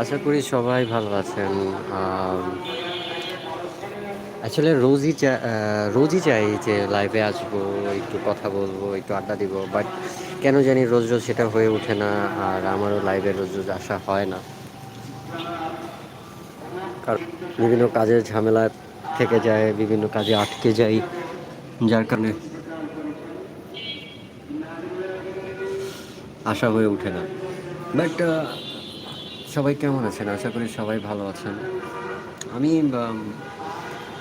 আশা করি সবাই ভালো আছেন। আসলে রোজই রোজই চাই যে লাইভে আসব, একটু কথা বলব, একটু আড্ডা দিব। বাট কেন জানি রোজ, রোজ সেটা হয়ে ওঠে না। আর আমারও লাইভে রোজ, রোজ আসা হয় না। কারণ বিভিন্ন কাজের ঝামেলা থেকে যায়, বিভিন্ন কাজে আটকে যাই। যার কারণে আশা হয়ে ওঠে না। বাট সবাই কেমন আছেন? আশা করি সবাই ভালো আছেন। আমি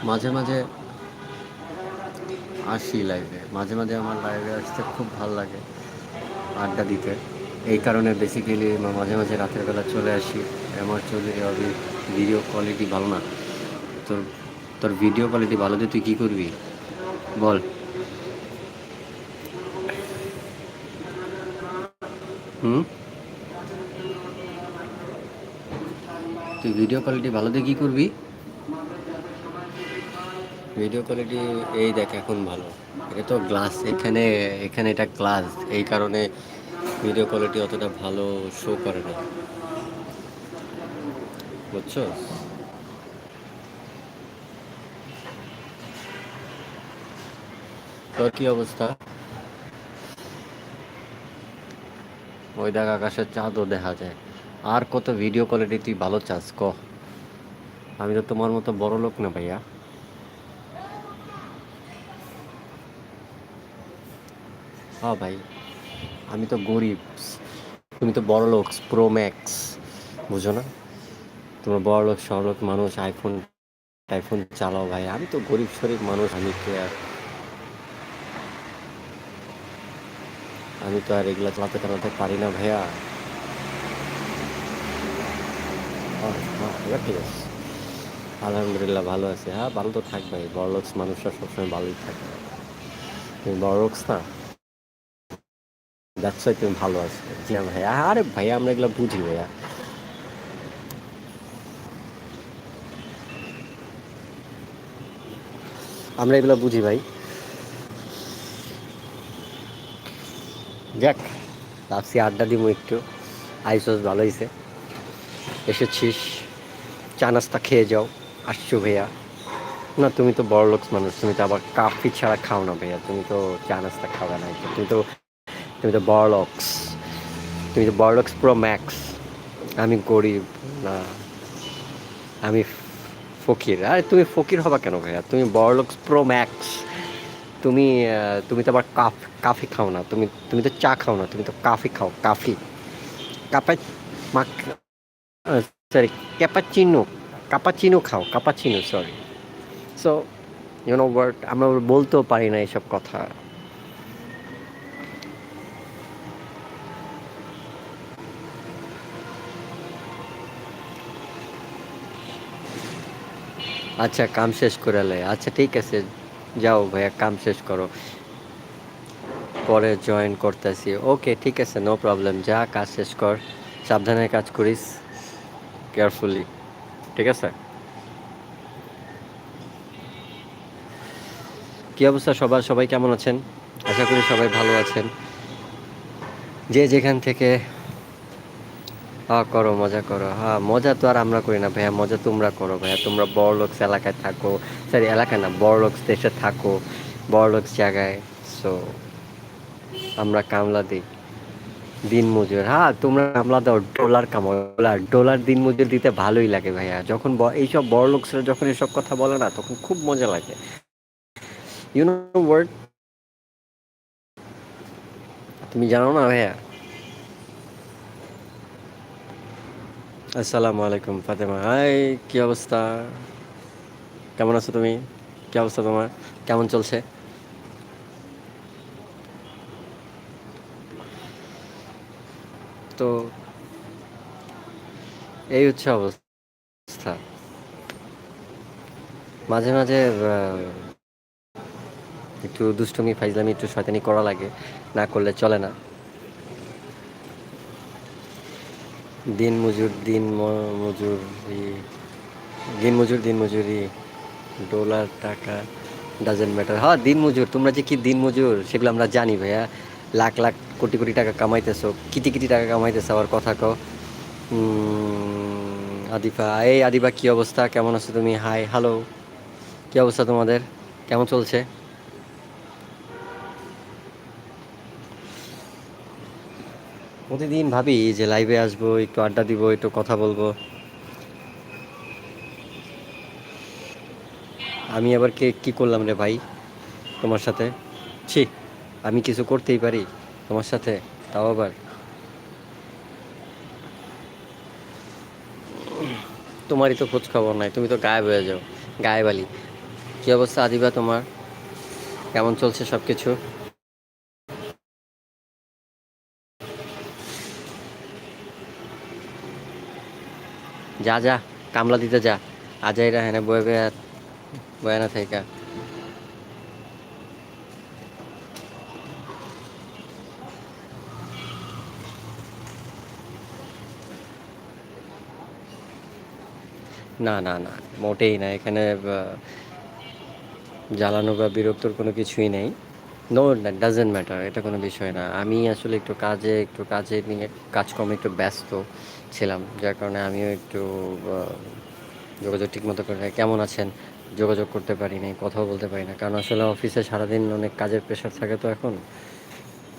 মাঝে, মাঝে আসি লাইভে। মাঝে, মাঝে আমার লাইভে আসতে খুব ভালো লাগে। আড্ডা দিতে। এই কারণে বেসিক্যালি মাঝে, মাঝে রাতের বেলা চলে আসি। আমার চলে যাবি ভিডিও কোয়ালিটি ভালো না। তোর, তোর ভিডিও কোয়ালিটি ভালো দিয়ে তুই কী করবি? বল। হুম? তুই ভিডিও কোয়ালিটি ভালো দিয়ে কি করবি? ভিডিও কোয়ালিটি এই দেখ এখন ভালো। এটা তো গ্লাস এখানে, এখানে এটা গ্লাস। এই কারণে ভিডিও কোয়ালিটি অতটা ভালো শো করে না। বুঝছস? তোর কি অবস্থা? ওই দেখ আকাশের চাঁদও দেখা যায়। আর কত ভিডিও কোয়ালিটি তুই ভালো চাস ক? আমি তো তোমার মতো বড়লোক না ভাইয়া। হ্যাঁ ভাই। আমি তো গরিব। তুমি তো বড়লোক, প্রো ম্যাক্স। বুঝো না? তোমরা বড়লোক, সড়লোক মানুষ আইফোন আইফোন চালাও ভাই। আমি তো গরিব-শরিব মানুষ। আমি কি আর আমি তো আর এগুলা চালাতে চালাতে পারি না ভাইয়া। হ্যাঁ, হ্যাঁ, আলহামদুলিল্লাহ ভালো আছি। হ্যাঁ, ভালো তো থাকবেই। বড়লোকস মানুষরা সবসময় ভালোই থাকে। তুমি বড়লোকস না? হোয়াই তুমি ভালো আছো। জি হ্যাঁ ভাইয়া। আরে ভাইয়া আমরা এগুলা বুঝি ভাইয়া। আমরা এগুলা বুঝি ভাই। যাক, ভাবছি আড্ডা দিমু একটু। আইসোস ভালো হইছে। এসেছিস। চা নাস্তা খেয়ে যাও। আসছো ভাইয়া। না তুমি তো বড়লোকস মানুষ। তুমি তো আবার কাফি ছাড়া খাও না ভাইয়া। তুমি তো চা নাস্তা খাবা না। তুমি তো তুমি তো বড়লোকস। তুমি তো বড়লোকস প্রো ম্যাক্স। আমি গরিব না। আমি ফকির। আরে তুমি ফকির হবা কেন ভাইয়া? তুমি বড়লোকস প্রো ম্যাক্স। তুমি তুমি তো আবার কাফ কাফি খাও না। তুমি তুমি তো চা খাও না। তুমি তো কফি খাও, কাফি কাপা মাক আ সরি ক্যাপাচিনো। কাপাচিনো খাও। Cappuccino sorry. So you know what? আমরা বলতেও পারি না এসব কথা। আচ্ছা কাম শেষ করে লে। আচ্ছা ঠিক আছে। যাও ভাইয়া, কাম শেষ করো। পরে জয়েন করতেছি। ওকে ঠিক আছে নো প্রবলেম। যা, কাজ শেষ কর। সাবধানে কাজ করিস। কেয়ারফুলি। ঠিক আছে? কি অবস্থা সবার? সবাই কেমন আছেন? আশা করি সবাই ভালো আছেন। যে যেখান থেকে হ্যাঁ, করো মজা করো। হ্যাঁ, মজা তো আর আমরা করি না ভাইয়া। মজা তোমরা করো ভাইয়া। তোমরা বড়লোকস এলাকায় থাকো। সরি এলাকায় না, বড়লোকস দেশে থাকো। বড়লোকস জায়গায়। সো আমরা কামলা দেই। দিনমজুর। হ্যাঁ, তোমরা কামলা দাও, ডলার কামাও। ডলার, ডলার দিনমজুর দিতে ভালোই লাগে ভাইয়া। যখন এইসব বড়লোকসরা যখন এসব কথা বলে না, তখন খুব মজা লাগে। You know what? তুমি জানো না ভাইয়া? আসসালামু আলাইকুম ফাতেমা। হাই, কি অবস্থা? কেমন আছো তুমি? কি অবস্থা তোমার? কেমন চলছে? তো এই হচ্ছে অবস্থা। মাঝে, মাঝে একটু দুষ্টুমি, ফাইজলামি, একটু শয়তানি করা লাগে। না করলে চলে না। দিন মজুর দিন ম মজুরি, দিনমজুর, দিনমজুরি, ডলার, টাকা ডাজন্ট ম্যাটার। হ্যাঁ, দিন মজুর তোমরা যে কি দিন মজুর সেগুলো আমরা জানি ভাইয়া। লাখ, লাখ, কোটি, কোটি টাকা কামাইতেছো। কিটি, কিটি টাকা কামাইতেছো আবার কথা কও। আদিফা এই আদিবা কি অবস্থা? কেমন আছো তুমি? হাই হ্যালো কি অবস্থা তোমাদের? কেমন চলছে? প্রতিদিন ভাবি যে লাইভে আসব একটু আড্ডা দিব একটু কথা বলব। আমি আবার কে কি করলাম রে ভাই তোমার সাথে? ছি আমি কিছু করতেই পারি। তোমার সাথে, তাও আবার। তোমারই তো খোঁজ খবর নাই, তুমি তো গায়েব হয়ে যাও গায়েবালি কী অবস্থা আদিবা তোমার? কেমন চলছে সব কিছু যা যা, কামলা দিতে যা। আজাইরা হ্যাঁ বয়ে বয়ে বয়ে না থেকে না না না, মোটেই না। এখানে জ্বালানো বা বিরক্তর কোনো কিছুই নেই। নো ডাজেন্ট ম্যাটার এটা কোনো বিষয় না। আমি আসলে একটু কাজে একটু কাজে নিয়ে, কাজকর্মে একটু ব্যস্ত ছিলাম, যার কারণে আমিও একটু যোগাযোগ ঠিকমতো করে কেমন আছেন? যোগাযোগ করতে পারি নাই, কথাও বলতে পারি না। কারণ আসলে অফিসে সারাদিন অনেক কাজের প্রেশার থাকে তো এখন।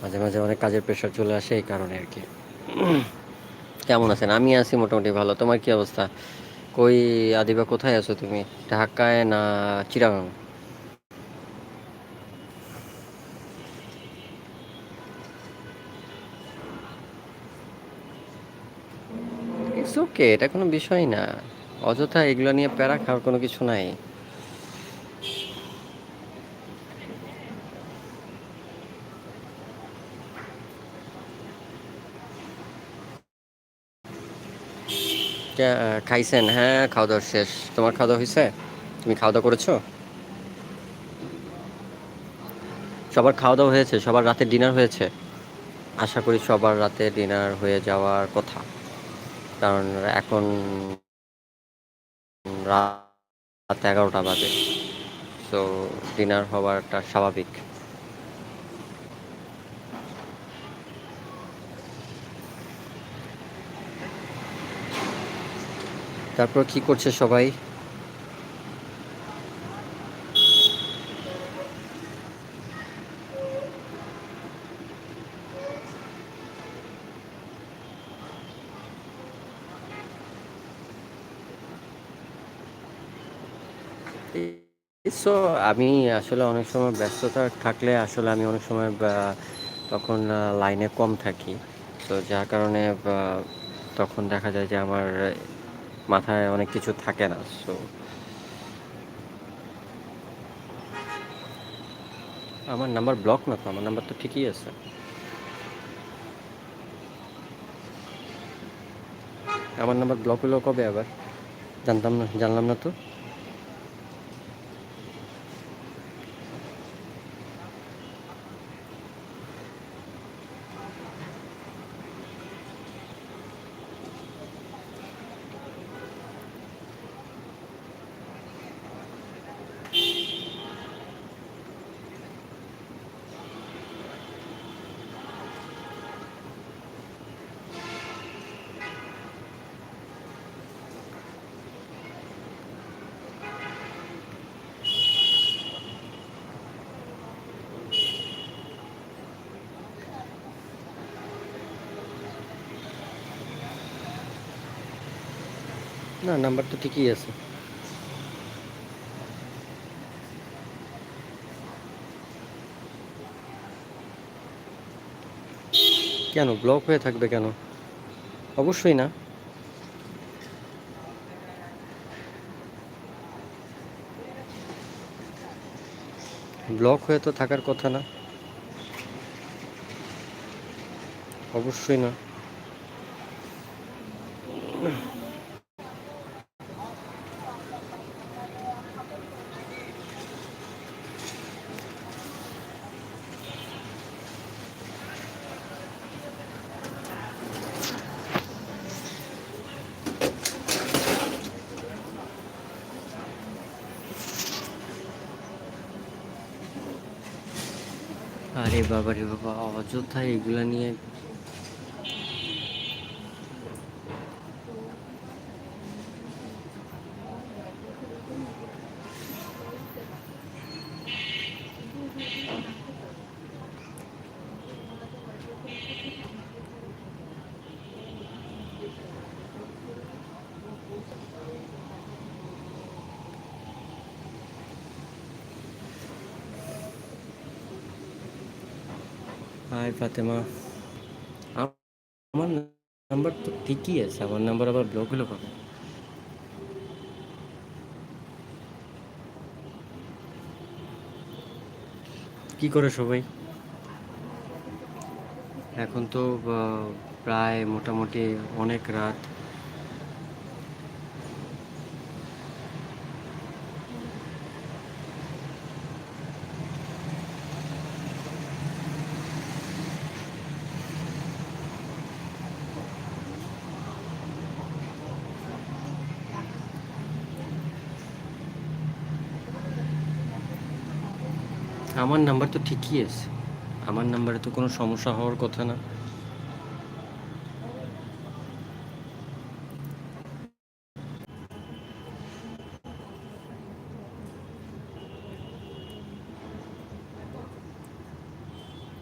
মাঝে মাঝে অনেক কাজের প্রেশার চলে আসে এই কারণে আর কি। কেমন আছেন? আমি আছি মোটামুটি ভালো। তোমার কি অবস্থা? কই আদিবা, কোথায় আছো তুমি? ঢাকায় না ইটস ওকে এটা কোনো বিষয় না। অযথা এগুলো নিয়ে প্যারা খাওয়ার কোনো কিছু নাই। খাইছেন? হ্যাঁ খাওয়া দাওয়া শেষ। তোমার খাওয়া দাওয়া হয়েছে তুমি খাওয়া দাওয়া করেছ? সবার খাওয়া দাওয়া হয়েছে, সবার রাতে ডিনার হয়েছে। আশা করি সবার রাতে ডিনার হয়ে যাওয়ার কথা। কারণ এখন রাত এগারোটা বাজে। সো ডিনার হওয়াটা স্বাভাবিক। তারপর কি করছে সবাই? সো আমি আসলে অনেক সময় ব্যস্ততা থাকলে আসলে আমি অনেক সময় তখন লাইনে কম থাকি। তো যার কারণে তখন দেখা যায় যে আমার মাথায় অনেক কিছু থাকে না সো আমার নাম্বার ব্লক না তো? আমার নাম্বার তো ঠিকই আছে। আমার নাম্বার ব্লক হলো কবে আবার? জানতাম না, জানলাম না তো? না নাম্বার তো ঠিকই আছে। কেন ব্লক হয়ে থাকবে কেন? অবশ্যই না। ব্লক হয়ে তো থাকার কথা না। অবশ্যই না। আরে বাবা রে বাবা অযথা এগুলা নিয়ে হাই ফাতেমা আমার নাম্বার তো ঠিকই আছে, আমার নাম্বার আবার ব্লক হলো পাবে কি করে সবাই? এখন তো প্রায় মোটামুটি অনেক রাত। আমার নাম্বার তো ঠিকই আছে। আমার নাম্বারে তো কোনো সমস্যা হওয়ার কথা না।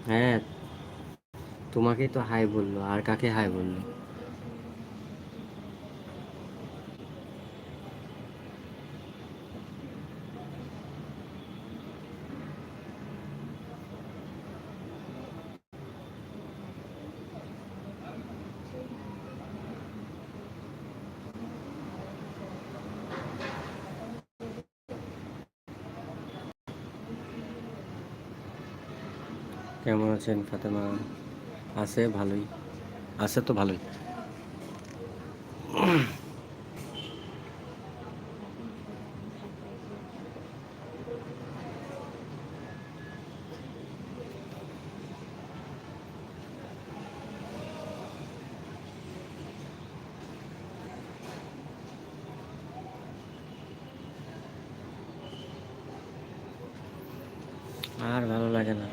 হ্যাঁ তোমাকেই তো হাই বলল। আর কাকে হাই বলল? কেমন আছেন ফাতেমা? আছে ভালোই। আছে তো ভালোই আর ভালো লাগে না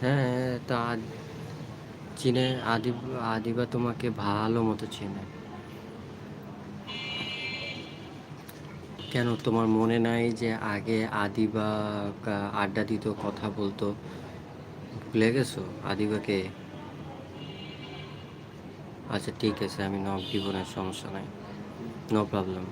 হ্যাঁ তা চিনে আদি, আদিবা তোমাকে ভালো মতো চেনে। কেন তোমার মনে নাই যে আগে আদিবা আড্ডা দিত, কথা বলতো? ভুলে গেছো? আদিবাকে? আচ্ছা ঠিক আছে, আমি নক দিব না, সমস্যা নাই। নো প্রবলেম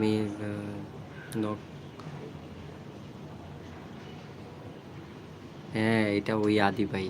আমি নক হ্যাঁ এটা ওই আদি ভাই।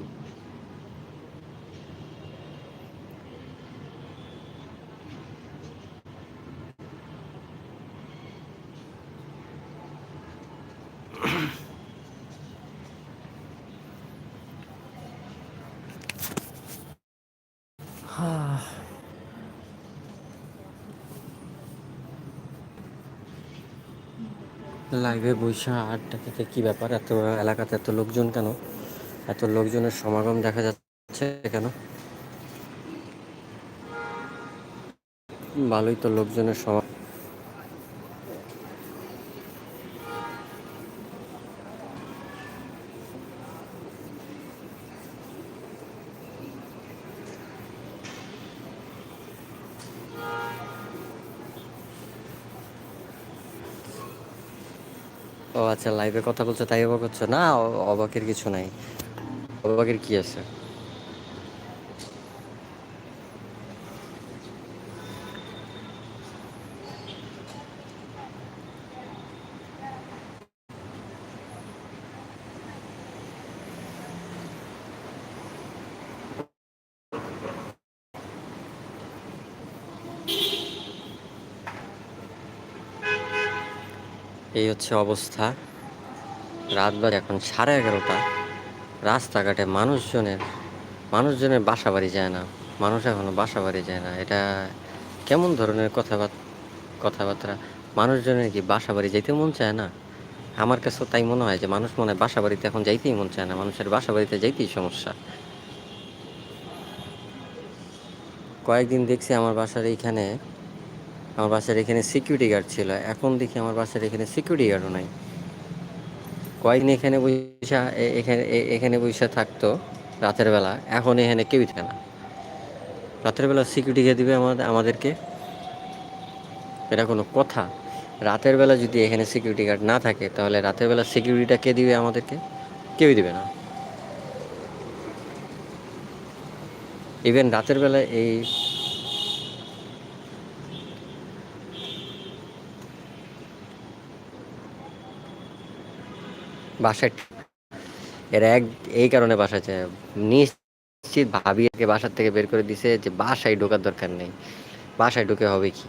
লাইভে বৈশা আড্ডা থেকে কি ব্যাপার? এত এলাকাতে এত লোকজন কেন? এত লোকজনের সমাগম দেখা যাচ্ছে কেন? ভালোই তো লোকজনের সমা আচ্ছা লাইভে কথা বলছো, তাই অবাক হচ্ছ? না, অবাকের কিছু নাই। অবাকের কি আছে? এই হচ্ছে অবস্থা। রাত বাজে এখন সাড়ে এগারোটা। রাস্তাঘাটে মানুষজনের মানুষজনের বাসা বাড়ি যায় না। মানুষ এখনও বাসা বাড়ি যায় না। এটা কেমন ধরনের কথাবার্তা কথাবার্তা? মানুষজনের কি বাসা বাড়ি যাইতে মন চায় না? আমার কাছেও তাই মনে হয় যে মানুষ মনে হয় বাসা বাড়িতে এখন যাইতেই মন চায় না। মানুষের বাসা বাড়িতে যাইতেই সমস্যা। কয়েকদিন দেখছি আমার বাসার এইখানে, আমার বাসার এখানে সিকিউরিটি গার্ড ছিল। এখন দেখি আমার বাসার এখানে সিকিউরিটি গার্ডও নাই। কয়েকদিন এখানে বৈশা এখানে এখানে বৈশা থাকতো রাতের বেলা। এখন এখানে কেউই থাকে না। রাতের বেলা সিকিউরিটি কে দিবে আমাদের, আমাদেরকে? এটা কোনো কথা। রাতের বেলা যদি এখানে সিকিউরিটি গার্ড না থাকে, তাহলে রাতের বেলা সিকিউরিটিটা কে দিবে আমাদেরকে? কেউই দিবে না। ইভেন রাতের বেলা এই বাসায় এরা এক, এই কারণে বাসায় যায়। নিশ্চিত ভাবিকে বাসার থেকে বের করে দিছে যে বাসায় ঢোকার দরকার নেই। বাসায় ঢুকে হবে কি?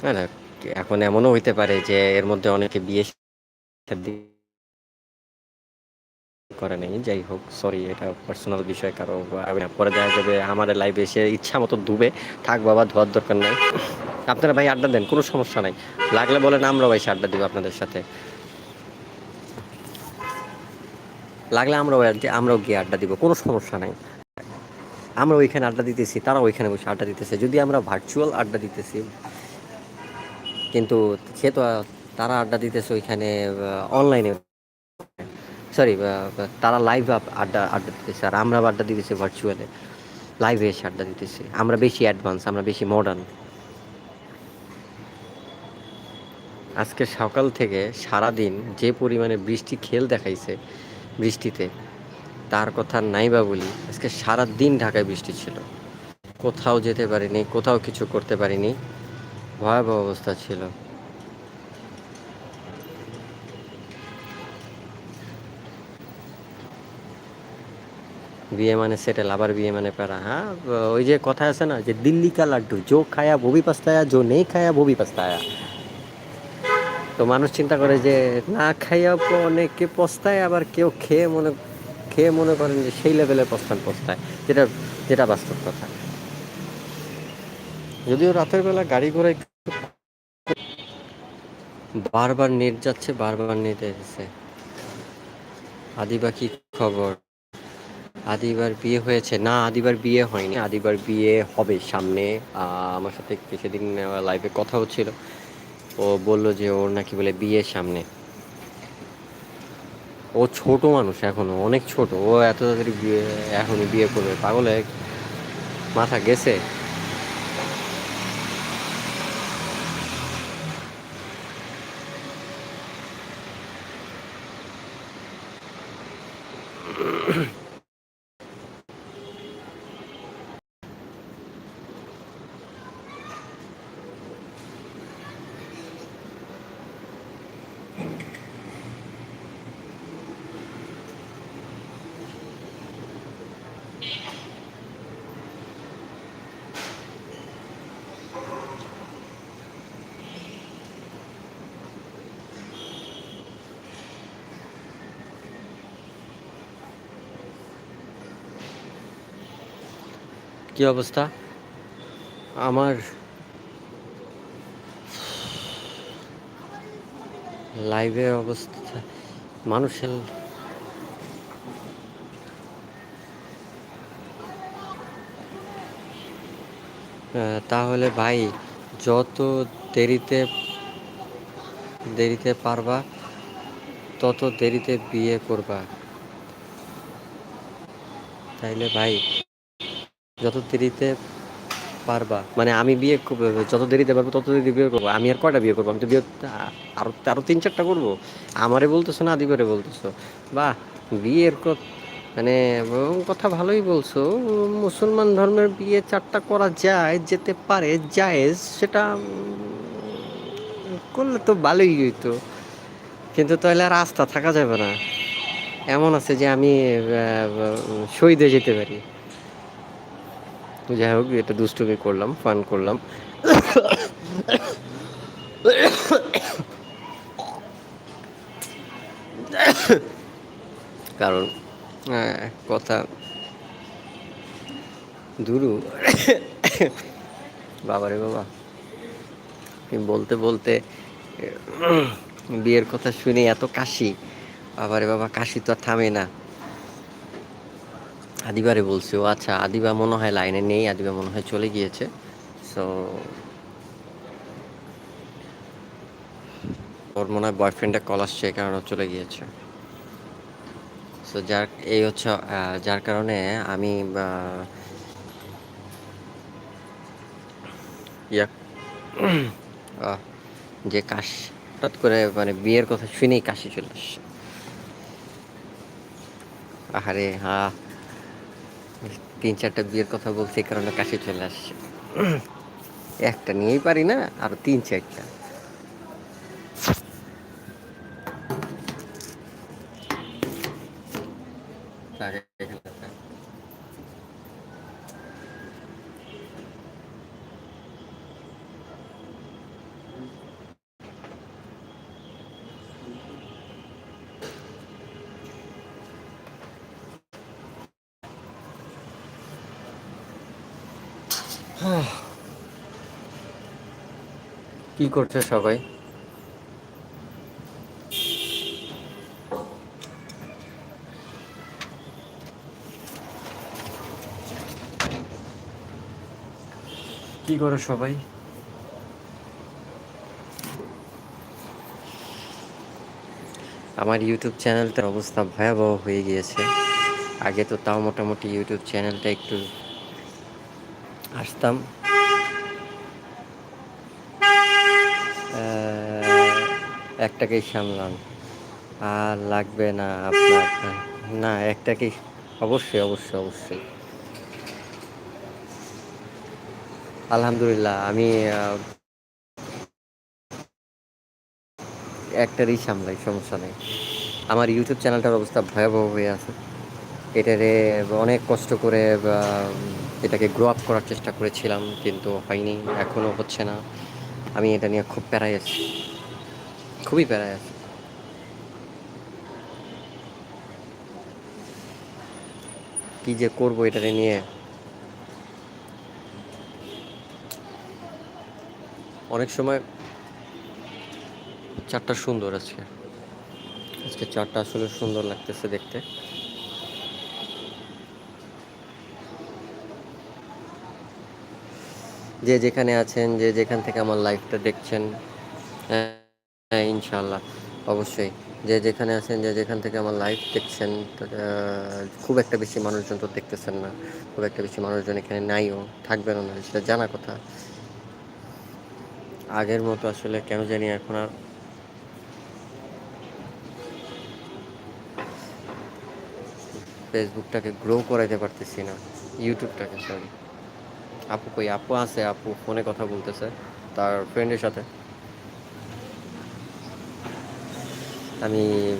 হ্যাঁ না, এখন এমনও হইতে পারে যে এর মধ্যে অনেকে বিয়ে করে নেই। যাই হোক সরি এটা পার্সোনাল বিষয়, কারও পরে দেখা যাবে আমাদের লাইফে এসে ইচ্ছা মতো ডুবে থাক বাবা, ধোয়ার দরকার নাই। আপনারা ভাই আড্ডা দেন, কোনো সমস্যা নাই। লাগলে বলেন আমরা ভাই আড্ডা দিব আপনাদের সাথে। লাগলে আমরাও আমরাও গিয়ে আড্ডা দিব, কোনো সমস্যা নাই। আমরা ওইখানে আড্ডা দিতেছি তারা ওইখানে বসে আড্ডা দিতেছে। যদি আমরা ভার্চুয়াল আড্ডা দিতেছি, কিন্তু সে তো তারা আড্ডা দিতেছে ওইখানে অনলাইনে সরি তারা লাইভ আড্ডা আড্ডা দিতেছে, আর আমরা আড্ডা দিতেছি ভার্চুয়ালে লাইভে এসে আড্ডা দিতেছি। আমরা বেশি অ্যাডভান্স আমরা বেশি মডার্ন আজকে সকাল থেকে সারা দিন যে পরিমাণে বৃষ্টি, খেল দেখাইছে বৃষ্টিতে। তার কথা নাই বা বলি, আজকে সারা দিন ঢাকায় বৃষ্টি ছিল। কোথাও যেতে পারিনি, কোথাও কিছু করতে পারিনি। ভয়াবহ অবস্থা ছিল। বিয়ে মানে সেটেল আবার বিয়ে মানে প্যারা। হ্যাঁ ওই যে কথা আছে না, যে দিল্লি কা লাড্ডু, জো খায়া ববি পাস্তায়া, জো নেই খায়া ববি পাস্তায়া। তো মানুষ চিন্তা করে যে না খাইয়া অনেকে পস্তায় আবার কেউ খেয়ে মনে খেয়ে মনে করেন যে সেই লেভেলের পস্তান পস্তায় যেটা যেটা বাস্তব কথা। যদিও রাতের বেলা গাড়ি ঘোড়ায় বারবার নেট যাচ্ছে বারবার নেট এসেছে। আদিবা কি খবর? আদিবার বিয়ে হয়েছে। না আদিবার বিয়ে হয়নি। আদিবার বিয়ে হবে সামনে। আহ, আমার সাথে কিছুদিন লাইভে কথা হচ্ছিল ও বলল যে ওর নাকি বলে বিয়ের সামনে। ও ছোট মানুষ এখনও, অনেক ছোট। ও এত তাড়াতাড়ি বিয়ে, এখনই বিয়ে করবে। পাগলে মাথা গেছে? কি অবস্থা? আমার লাইভে অবস্থা, মানুষের তাহলে ভাই, যত দেরিতে দেরিতে পারবা, তত দেরিতে বিয়ে করবা। তাইলে ভাই যত দেরিতে পারবা মানে আমি বিয়ে যত দেরিতে পারব তত দেরি বিয়ে করব। আমি আর কয়টা বিয়ে করব? আমি তো বিয়ে আরও আরও তিন চারটা করব। আমারে বলতেছো না, আদিবারে বলতেছো। বাহ, বিয়ের মানে কথা ভালোই বলছো। মুসলমান ধর্মের বিয়ে চারটা করা যায়, যেতে পারে জায়েজ সেটা করলে তো ভালোই হইতো। কিন্তু তাহলে আর আস্থা থাকা যাবে না। এমন আছে যে আমি শহীদে যেতে পারি। যাই হোক, এটা দুষ্টুমি করলাম, ফান করলাম। কারণ কথা দুরু। বাবারে বাবা। বলতে বলতে, বিয়ের কথা শুনে এত কাশি। বাবারে বাবা, কাশি তো থামে না। আদিবারে বলছি ও আচ্ছা আদিবা মনে হয় লাইনে নেই, আদিবা মনে হয় চলে গিয়েছে। সো ওর মনে হয় বয়ফ্রেন্ডের কল আসছে, এই কারণে চলে গিয়েছে। সো যার, এই হচ্ছে যার কারণে আমি যে কাশ, হঠাৎ করে মানে বিয়ের কথা শুনেই কাশি চলে আসছে। আহারে হ্যাঁ তিন চারটা বিয়ের কথা বলছি কারণে কাশি চলে আসছে। একটা নিয়েই পারি না, আর তিন চারটা। কি করছে সবাই? কি করে সবাই? আমার ইউটিউব চ্যানেলটার অবস্থা ভয়াবহ হয়ে গিয়েছে। আগে তো তাও মোটামুটি ইউটিউব চ্যানেলটা একটু আসতাম। একটাকেই সামলান। আর লাগবে না আপনার। না একটাকেই অবশ্যই অবশ্যই অবশ্যই। আলহামদুলিল্লাহ, আমি একটারই সামলাই, সমস্যা নেই। আমার ইউটিউব চ্যানেলটার অবস্থা ভয়াবহ হয়ে আছে। এটারে অনেক কষ্ট করে এটাকে গ্রো আপ করার চেষ্টা করেছিলাম, কিন্তু হয়নি, এখনও হচ্ছে না। আমি এটা নিয়ে খুব প্যারায় আছি। খুবই প্যারায় আছি। কী যে করব এটারে নিয়ে? অনেক সময় চারটা সুন্দর আজকে। আজকে চারটা আসলে সুন্দর লাগতেছে দেখতে। যে যেখানে আছেন, যে যেখান থেকে আমার লাইফটা দেখছেন হ্যাঁ ইনশাল্লাহ অবশ্যই। যে যেখানে আছেন, যে যেখান থেকে আমার লাইফ দেখছেন খুব একটা বেশি মানুষজন তো দেখতেছেন না। খুব একটা বেশি মানুষজন এখানে নাইও থাকবেনও না, সেটা জানা কথা। আগের মতো আসলে কেন জানি এখন আর ফেসবুকটাকে গ্রো করাইতে পারতেছি না ইউটিউবটাকে সরি আপু কই? আপু আছে, আপু ফোনে কথা বলতেছে, তার ফ্রেন্ডের সাথে। আমি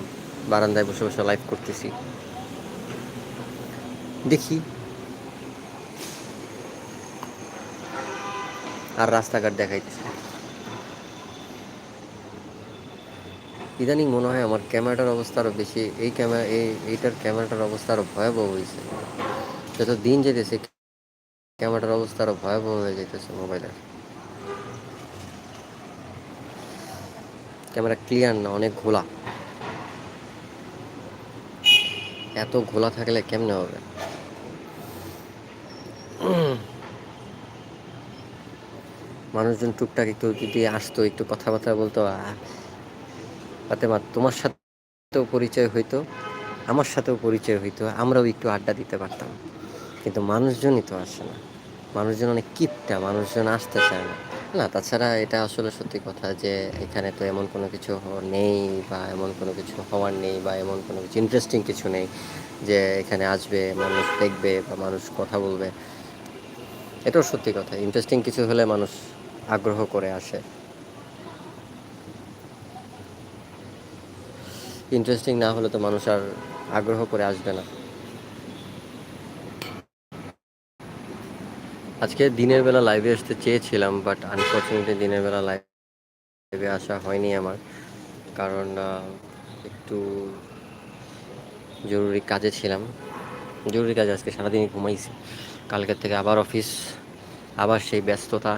বারান্দায় বসে বসে লাইভ করতেছি। দেখি। আর রাস্তাঘাট দেখাইতেছে। ইদানিং মনে হয় আমার ক্যামেরাটার অবস্থা আরও বেশি, এই ক্যামেরা, এই, এইটার ক্যামেরাটার অবস্থা আরও ভয়াবহ হয়েছে। যত দিন যেতেছে ক্যামেরাটার অবস্থা আরও ভয়াবহ হয়ে যেতেছে মোবাইলের। ক্যামেরা ক্লিয়ার না, অনেক ঘোলা। এত ঘোলা থাকলে কেমনে হবে? মানুষজন টুকটাক একটু যদি আসতো, একটু কথাবার্তা বলতো তাতে তোমার সাথেও পরিচয় হইতো, আমার সাথেও পরিচয় হইতো, আমরাও একটু আড্ডা দিতে পারতাম। কিন্তু মানুষজনই তো আসে না। মানুষজন অনেক কিপটা, মানুষজন আসতে চায় না। না, তাছাড়া এটা আসলে সত্যি কথা যে এখানে তো এমন কোনো কিছু নেই বা এমন কোনো কিছু হওয়ার নেই বা এমন কোনো কিছু ইন্টারেস্টিং কিছু নেই যে এখানে আসবে, মানুষ দেখবে বা মানুষ কথা বলবে। এটাও সত্যি কথা ইন্টারেস্টিং কিছু হলে মানুষ আগ্রহ করে আসে। ইন্টারেস্টিং না হলে তো মানুষ আর আগ্রহ করে আসবে না। আজকে দিনের বেলা লাইভে আসতে চেয়েছিলাম বাট আনফর্চুনেটলি দিনের বেলা লাইভে আসা হয়নি আমার। কারণ একটু জরুরি কাজে ছিলাম। জরুরি কাজে আজকে সারাদিনই ঘুমাইছি। কালকের থেকে আবার অফিস আবার সেই ব্যস্ততা,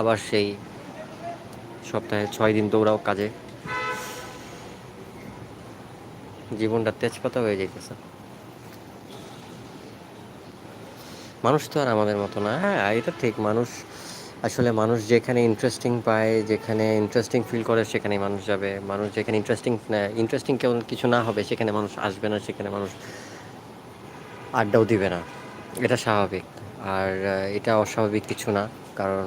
আবার সেই সপ্তাহে ছয় দিন দৌড়াও কাজে। জীবনটা তেজপাতা হয়ে যাইতেছে। মানুষ তো আর আমাদের মতো না। হ্যাঁ এটা ঠিক, মানুষ আসলে মানুষ যেখানে ইন্টারেস্টিং পায়, যেখানে ইন্টারেস্টিং ফিল করে সেখানে মানুষ যাবে। মানুষ যেখানে ইন্টারেস্টিং ইন্টারেস্টিং কেউ কিছু না হবে, সেখানে মানুষ আসবে না, সেখানে মানুষ আড্ডাও দিবে না। এটা স্বাভাবিক। আর এটা অস্বাভাবিক কিছু না। কারণ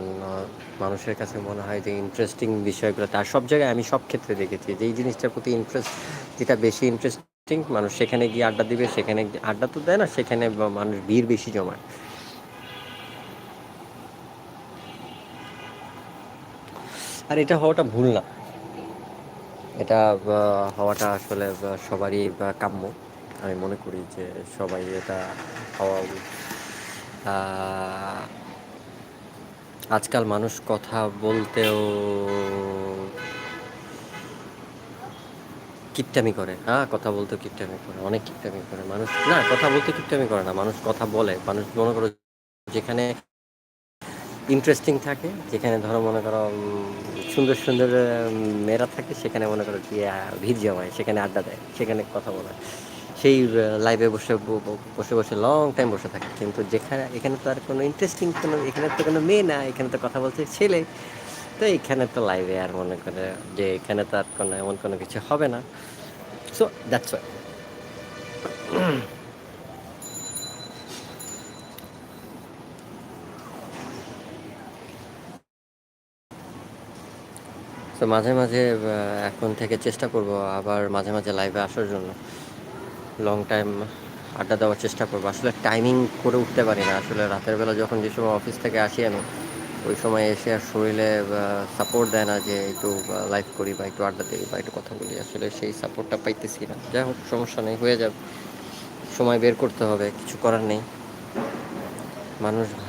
মানুষের কাছে মনে হয় যে ইন্টারেস্টিং বিষয়গুলো তার সব জায়গায় আমি সব ক্ষেত্রে দেখেছি যে এই জিনিসটার প্রতি ইন্টারেস্ট যেটা বেশি ইন্টারেস্টিং মানুষ সেখানে গিয়ে আড্ডা দিবে, সেখানে আড্ডা তো দেয় না, সেখানে মানুষ ভিড় বেশি জমায়। আর এটা হওয়াটা ভুল না। এটা হওয়াটা আসলে সবারই কাম্য। আমি মনে করি যে সবাই এটা হওয়া আজকাল মানুষ কথা বলতেও কিপটামি করে। হ্যাঁ কথা বলতেও কিপটামি করে, অনেক কিপটামি করে। মানুষ, না, কথা বলতে কিপটামি করে না, মানুষ কথা বলে। মানুষ মনে করো যেখানে ইন্টারেস্টিং থাকে, যেখানে ধরো মনে করো সুন্দর সুন্দর মেয়েরা থাকে, সেখানে মনে করো কি ভিড় জমায়, সেখানে আড্ডা দেয়, সেখানে কথা বলে। সেই লাইভে বসে বসে বসে লং টাইম বসে থাকে। কিন্তু যেখানে, এখানে তো আর কোনো ইন্টারেস্টিং কোনো, এখানে তো কোনো মেয়ে না এখানে তো কথা বলছে ছেলে। তো এখানে তো লাইভে আর মনে করে যে এখানে তো আর কোনো, এমন কোনো কিছু হবে না। সো দ্যাটস ওয়াই তো মাঝে মাঝে এখন থেকে চেষ্টা করব আবার মাঝে মাঝে লাইভে আসার জন্য। লং টাইম আড্ডা দেওয়ার চেষ্টা করব। আসলে টাইমিং করে উঠতে পারি না। আসলে রাতের বেলা যখন যে সময় অফিস থেকে আসি আমি, ওই সময় এসে আর শরীরে সাপোর্ট দেয় না যে একটু লাইভ করি বা একটু আড্ডা দিই বা একটু কথা বলি। আসলে সেই সাপোর্টটা পাইতেছি না। যাই হোক, সমস্যা নেই, হয়ে যাবে। সময় বের করতে হবে, কিছু করার নেই। মানুষ